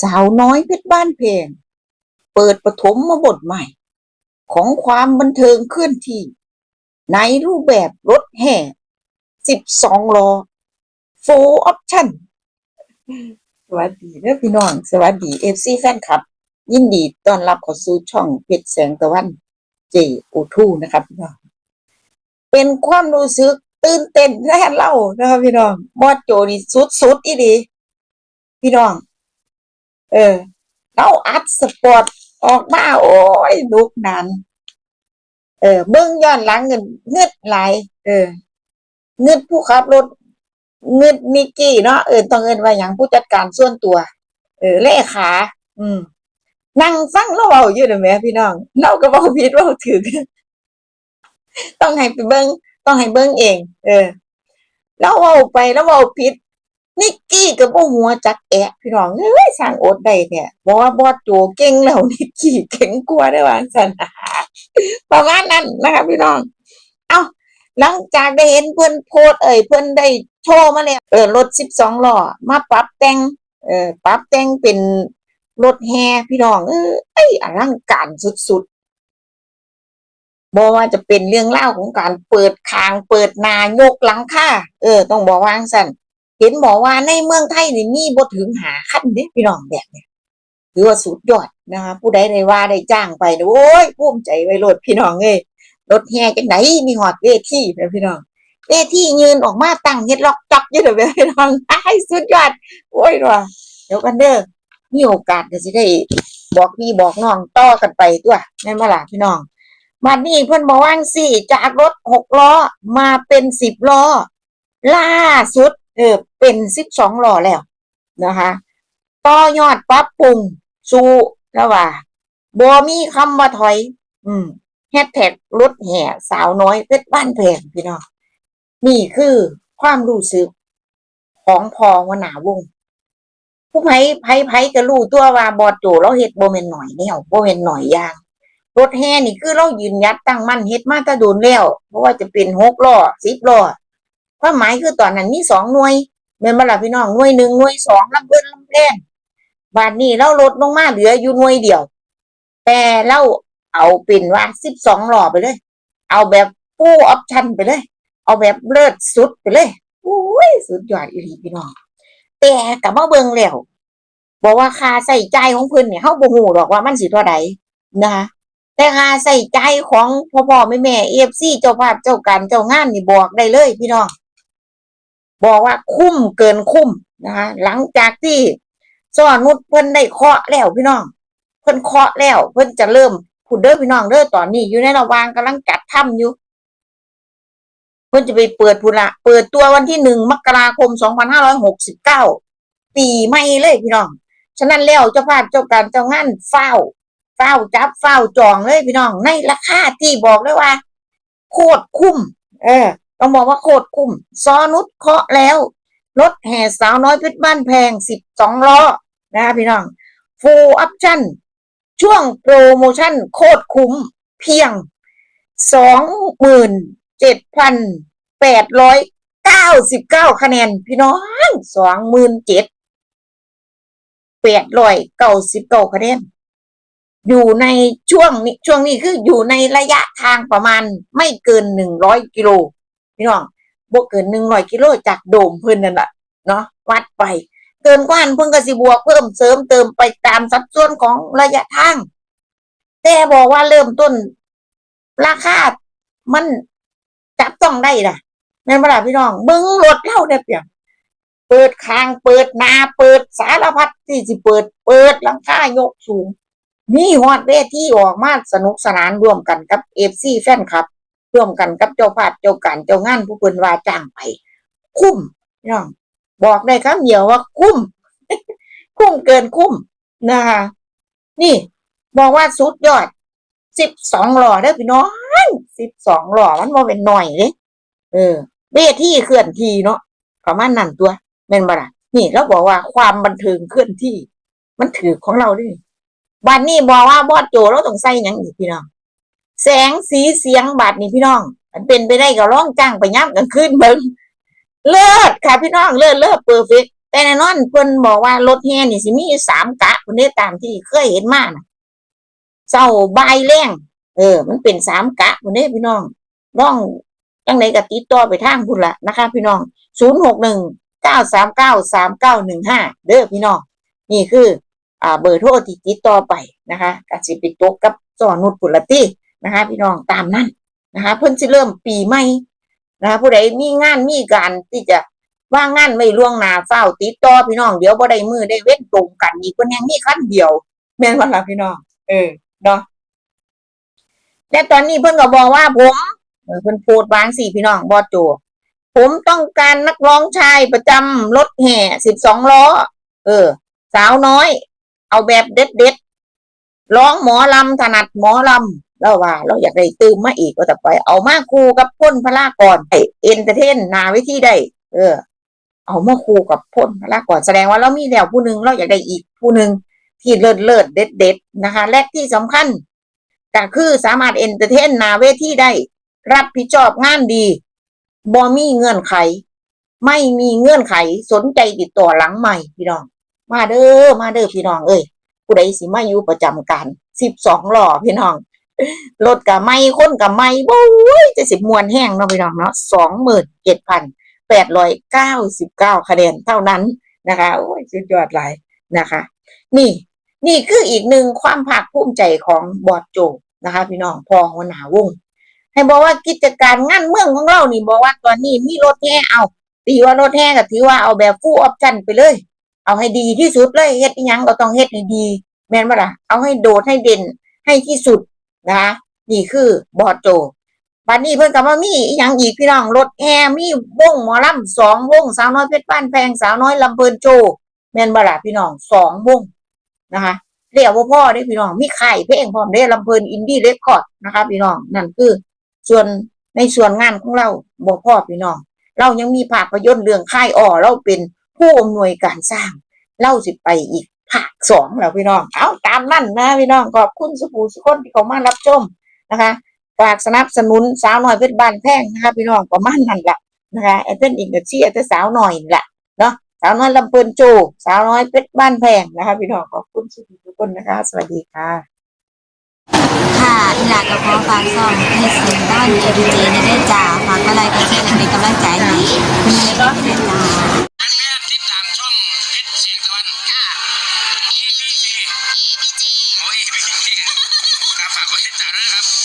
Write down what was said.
สาวน้อยเพชรบ้านเพงเปิดปฐมมาบทใหม่ ของความบันเทิงเคลื่อนที่ ในรูปแบบรถแห่ 12ล้อ full option สวัสดีเด้อพี่น้อง สวัสดี FC แฟนคลับ ยินดีต้อนรับเข้าสู่ช่องเพชรแสงตะวันเจโอทูนะครับพี่น้อง เป็นความรู้สึกตื่นเต้นแน่เล่านะครับพี่น้องบอดโจนี่สุดๆอีดี พี่น้อง เออเราอัดสปอร์ตออกมาโอ้ยลุกนานเออเบิ่งย้อนหลังเงินเงืดไหลเออเงืดผู้ขับรถเงืดมิกกี้เนาะเออต้องเอินว่าอย่างผู้จัดการส่วนตัว เออเลขา อืมนั่งฟังเราเว้าอยู่เด้อแม่พี่น้องเราก็บ่ผิดเว้าถูกต้องให้ไปเบิ่งต้องให้เบิ่งเอง เออแล้วเว้าไปแล้วเว้าผิด นิกกี้กับบ่หัวจักแอะพี่น้องเอ้ยสร้างโอดได้เนี่ยบอกว่าบอสโจเก่งแล้วนิกกี้เก่งกว่าได้ว่าซั่นประมาณนั้นนะคะพี่น้อง เอ้าหลังจากได้เห็นเพิ่อนโพสเอ่ยเพิ่อนได้โชว์มาแล้วเออรถ12ล้อมาปรับแต่งเออปรับแต่งเป็นรถแห่พี่น้องเออไอ้ยอลังการสุดๆบ่ว่าจะเป็นเรื่องเล่าของการเปิดคางเปิดนายกหลังคาเออ ต้องบอกว่าจั่งซั่น เห็นบอกว่าในเมืองไทยนี่มีบ่ถึงหาคันเด้พี่น้องแบบเนี้ยถือว่าสุดยอดนะคะผู้ใดได้ว่าได้จ้างไปโอ้ยภูมิใจไว้โลดพี่น้องเอ้ยรถแห่จังไดมีฮอดเวทีแม่พี่น้องเวทียืนออกมาตั้งเฮ็ดล็อกจักอยู่เด้อแม่พี่น้องไอ้สุดยอดโอ้ยว่าเดี๋ยวกันเด้อมีโอกาสก็สิได้บอกพี่บอกน้องต่อกันไปตัวแม่นบ่ล่ะพี่น้องบัดนี้เพิ่อนบอกว่างซี้จากรถหกล้อมาเป็นสิบล้อล่าสุด เออเป็นสิบสองล้อแล้วนะคะต่อยอดปรับปรุงสู่แล้วว่าบ่มีคำว่าถอย อืมแฮชแท็กรถแห่สาวน้อยเพชรบ้านแพงพี่น้องนี่คือความรู้สึกของพอวหน้าวงผู้ไผไผไผก็รู้ตัวว่าบอดโจเราเฮ็ดโบ่แม่นหน่อยแนวบ่แม่นหน่อยอย่างรถแห่นี่คือเรายืนยัดตั้งมั่นเฮ็ดมาตะโดนแล้วเพราะว่าจะเป็นหกล้อสิบล้อ ความหมายคือตอนนั้นมีสองหน่วยแม่นบ่ล่ะพี่น้องหน่วยหนึ่งหน่วยสองลำเพิ่นลำแพนบาดนี้เราลดลงมาเหลืออยู่หน่วยเดียว แต่เราเอาเป็นว่าสิบสองหล่อไปเลย เอาแบบฟูลออปชั่นไปเลย เอาแบบเลิศสุดไปเลยอุ้ยสุดยอดอีหลีพี่น้องแต่กับมาเบิงแล้วบอกว่าค่าใส่ใจของเพิ่อนเนี่ยเฮาบ่ฮู้ดอกว่ามันสิเท่าใดนะคะแต่ค่าใส่ใจของพ่อพ่อแม่แม่ FC เจ้าภาพเจ้าการเจ้างานนี่บอกได้เลยพี่น้อง บอกว่าคุ้มเกินคุ้มนะคะหลังจากที่สอนุชเพิ่นได้เคาะแล้วพี่น้อง เพิ่นเคาะแล้ว เพิ่นจะเริ่มพูดเด้อพี่น้องเด้อตอนนี้อยู่ในระหว่างกำลังจัดทำอยู่ เพิ่นจะไปเปิดพุละเปิดตัววันที่หนึ่งมกราคมสองพันห้าร้อยหกสิบเก้าปีใหม่เลยพี่น้องฉะนั้นแล้วเจ้าภาพเจ้าการเจ้างานเฝ้าเฝ้าจับเฝ้าจองเลยพี่น้องในราคาที่บอกเลยว่า โคตรคุ้ม เออ ต้องบอกว่าโคตรคุ้มซอนุชเคาะแล้วรถแห่สาวน้อยเพชรบ้านแพงสิบสองล้อนะพี่น้องฟูลอ p ชั่นช่วงโปรโมชั่นโคตรคุ้มเพียงสองหมื่นเจ็ดพันแปดร้อยเก้าสิบเก้าคะแนน พี่น้องสองหมื่นเจ็ดแปดร้อยเก้าสิบเก้าคะแนนอยู่ในช่วงนี้ช่วงนี้คืออยู่ในระยะทางประมาณไม่เกินหนึ่งร้อยกิโล พี่น้องบวกเกินหนึ่งร้อยกิโลจากโดมเพิ่นนั่นแหละเนาะวัดไป เกินกว่านเพิ่นก็สิบวกเพิ่มเสริมเติมไปตามสัดส่วนของระยะทาง แต่บอกว่าเริ่มต้น ราคา มันจับต้องได้ล่ะแม่นบ่ล่ะพี่น้องเบิ่งรถเล่าได้เปรียบเปิดคางเปิดนาเปิดสารพัดที่สิเปิด เปิดหลังคายกสูงมีฮอดเวที่ออกมาสนุกสนานร่วมกันกับเอฟซีแฟนคลับ ร่วมกันกับเจ้าภาพเจ้าการเจ้างานผู้เพิ่นว่าจ้างไป คุ้มพี่น้องบอกได้คำเดียวว่าคุ้ม คุ้มเกินคุ้มนะคะนี่ บอกว่าสุดยอดสิบสองหล่อเด้พี่น้องสิบสองหล่อมันบ่เป็นหน่อยเลยเออเวทีเคลื่อนที่เนาะประมาณนั้นตัวแม่นบ่ล่ะนี่เราบอกว่าความบันเทิงเคลื่อนที่ มันถือของเราด้วยบัดนี้บอกว่าบอดโจเราต้องใส่ยังอีกพี่น้อง แสงสีเสียงบัดนี้พี่น้อง มันเป็นไปได้ก็ร้องจ้างไปย้ำกลางคืนเบิ่งเลิศค่ะพี่น้องเลิศเลิศเพอร์เฟกแต่แน่นอนเพิ่นบอกว่ารถแห่นี่สิมีสามกะคนนี้ตามที่เคยเห็นมานะเศร้าบายแรงเออ มันเป็นสามกะคนนี้พี่น้องน้องจังไหนก็ติดต่อไปทางพุ่นละนะคะ พี่น้องศูนย์หกหนึ่งเก้าสามเก้าสามเก้าหนึ่งห้าเด้อพี่น้องนี่คือ อ่าเบอร์โทรที่ติดต่อไปนะคะกสิไปตกกับจอนุดปุรติ นะคะพี่น้องตามนั้นนะคะเพิ่นสิเริ่มปีใหม่นะคะผู้ใดมีงานมีการที่จะว่างงานไม่ล่วงหนาเฝ้าติดต่อพี่น้องเดี๋ยวบ่ได้มือได้เว้นตรงกันอีกคนยังมีขั้นเดียวแม่นว่าล่ะพี่น้องเออเนาะและตอนนี้เพิ่นก็บอกว่าผมเพิ่นโพดวางสี่พี่น้องบอโจผมต้องการนักร้องชายประจำรถแห่สิบสองล้อ เออ สาวน้อย เอาแบบเด็ดเด็ดร้องหมอลำถนัดหมอลำแล้วว่า เราอยากได้ตืมมาอีกก็แต่ไป เอามาคู่กับพ่นพระลากรไอเอนเตอร์เทนนาวิธีได้ เออ เอามาคู่กับพ่นพระลากรแสดงว่าเรามีแล้วผู้หนึ่งเราอยากได้อีกผู้หนึ่งที่เลิศเลิศเด็ดเด็ดนะคะ และที่สำคัญก็คือสามารถเอนเตอร์เทนนาเวทีได้ รับผิดชอบงานดีบ่มีเงื่อนไข ไม่มีเงื่อนไขสนใจติดต่อหลังใหม่พี่น้อง มาเด้อมาเด้อพี่น้องเอ้ยผู้ใดสิมาอยู่ประจำการสิบสองหล้อพี่น้อง รถกับไม่คนกับไม่โอ้ยจะสิบมวนแห้งเนาะพี่น้องเนาะสองหมื่นเจ็ดพันแปดร้อยเก้าสิบเก้าคะแนนเท่านั้นนะคะโอ้ยสุดยอดหลายนะคะ นี่ นี่คืออีกหนึ่งความภาคภูมิใจของบอดโจนะคะ พี่น้องพอหัวหน้าวง ให้บอกว่ากิจการงานเมืองของเรานี่บอกว่าตอนนี้มีรถแห่เอาตีว่ารถแห่ก็ถือว่าเอาแบบฟูลออปชั่นไปเลย เอาให้ดีที่สุดเลยเฮ็ดยังก็ต้องเฮ็ดให้ดี แม่นบ่ล่ะเอาให้โดดให้เด่นให้ที่สุด นะคะนี่คือบอดโจบัดนี้เพิ่อนก็มามีอีหยังอีกพี่น้องรถแอร์มีวงหมอลำสองวงสาวน้อยเพชรบ้านแพงสาวน้อยลำเพลินโจแมนบ่ล่ะพี่น้องสองวงนะคะเรียกว่าพ่อได้พี่น้องมีค่เพลงพร้อมได้ลำเพลินอินดี้เรคคอร์ดนะคะพี่น้องนั่นคือส่วนในส่วนงานของเราบ่พ่อพี่น้อง เรายังมีภาพยนตร์เรื่องค่ายอ่อเราเป็นผู้อำนวยการสร้างเล่าสิไปอีก สองแล้วพี่น้อง เอาตามนั่นนะพี่น้องขอบคุณสุภูสุคนที่เขามารับชมนะคะฝากสนับสนุนสาวหน่อยเพชรบ้านแพงนะคะพี่น้องประมาณนั้นแหละนะคะไอ้เต้นอีกกับเชียร์แต่สาวหน่อยแหละเนาะสาวน้อยลำเปินโจสาวน้อยเพชรบ้านแพงนะคะพี่น้องขอบคุณสุภูสุคนนะคะ สวัสดีค่ะ ค่ะอีหลากกับขอฝากซ่องเฮ็ดเสีต้อนเอพีเจในได้จ้าฝากอะไรก็แชร์เป็นกำลังใจให้คุณแม่ได้จ้า esse.